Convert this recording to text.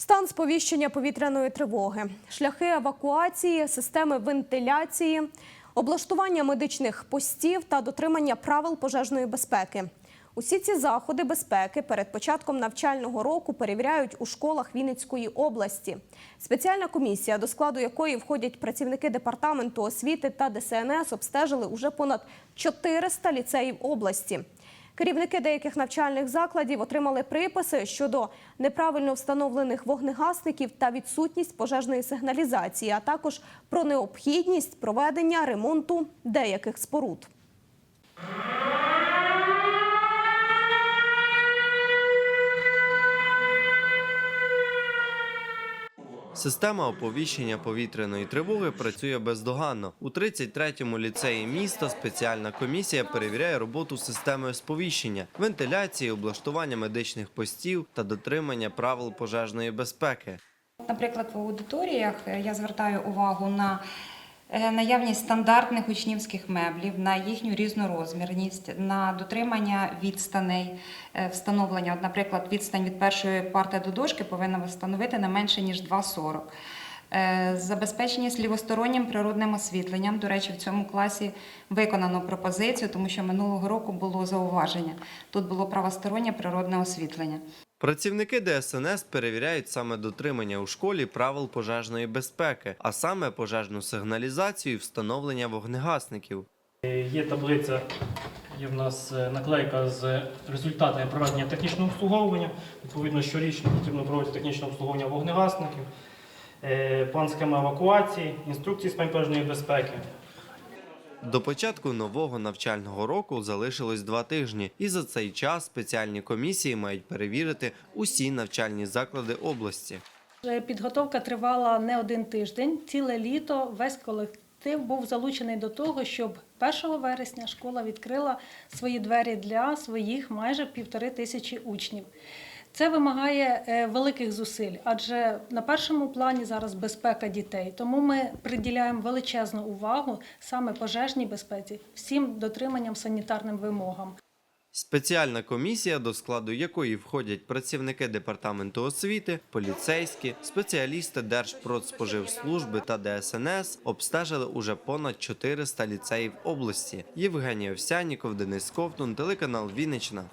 Стан сповіщення повітряної тривоги, шляхи евакуації, системи вентиляції, облаштування медичних постів та дотримання правил пожежної безпеки. Усі ці заходи безпеки перед початком навчального року перевіряють у школах Вінницької області. Спеціальна комісія, до складу якої входять працівники департаменту освіти та ДСНС, обстежили уже понад 400 ліцеїв області. Керівники деяких навчальних закладів отримали приписи щодо неправильно встановлених вогнегасників та відсутність пожежної сигналізації, а також про необхідність проведення ремонту деяких споруд. Система оповіщення повітряної тривоги працює бездоганно. У 33-му ліцеї міста спеціальна комісія перевіряє роботу системи сповіщення, вентиляції, облаштування медичних постів та дотримання правил пожежної безпеки. Наприклад, в аудиторіях я звертаю увагу на наявність стандартних учнівських меблів, на їхню різнорозмірність, на дотримання відстаней, е, встановлення. От, наприклад, відстань від першої парти до дошки повинна встановити не менше ніж 2,40. Е, Забезпечення лівостороннім природним освітленням. До речі, в цьому класі виконано пропозицію, тому що минулого року було зауваження. Тут було правостороннє природне освітлення. Працівники ДСНС перевіряють саме дотримання у школі правил пожежної безпеки, а саме пожежну сигналізацію і встановлення вогнегасників. Є таблиця, є в нас е, наклейка з результатами проведення технічного обслуговування. Відповідно, щорічно потрібно проводити технічне обслуговування вогнегасників, е, план схеми евакуації, інструкції з пожежної безпеки. До початку нового навчального року залишилось два тижні, і за цей час спеціальні комісії мають перевірити усі навчальні заклади області. Підготовка тривала не один тиждень, ціле літо. Весь колектив був залучений до того, щоб 1 вересня школа відкрила свої двері для своїх майже півтори тисячі учнів. Це вимагає е, великих зусиль, адже на першому плані зараз безпека дітей. Тому ми приділяємо величезну увагу саме пожежній безпеці, всім дотриманням санітарним вимогам. Спеціальна комісія, до складу якої входять працівники департаменту освіти, поліцейські, спеціалісти Держпродспоживслужби та ДСНС обстежили уже понад 400 ліцеїв області. Євгеній Овсяніков, Денис Ковтун, телеканал Вінниччина.